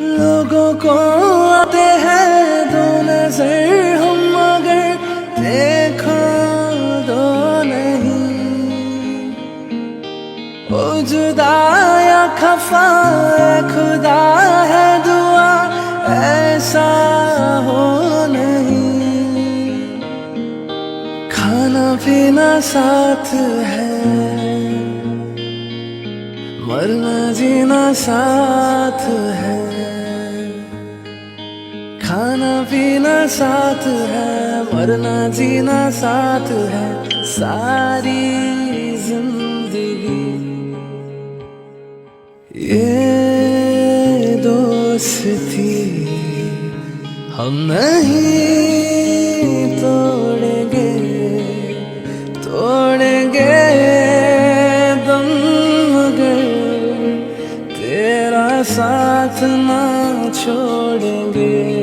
लोगों को आते हैं दो नज़र हम, मगर देखो दो नहीं। ओ खफा, खुदा है दुआ, ऐसा हो नहीं। खाना पीना साथ है, मरना जीना साथ है। खाना पीना साथ है, मरना जीना साथ है, सारी ज़िंदगी। ये दोस्ती हम नहीं तोड़ेंगे तोड़ेंगे दम मगर तेरा साथ ना छोड़ेंगे।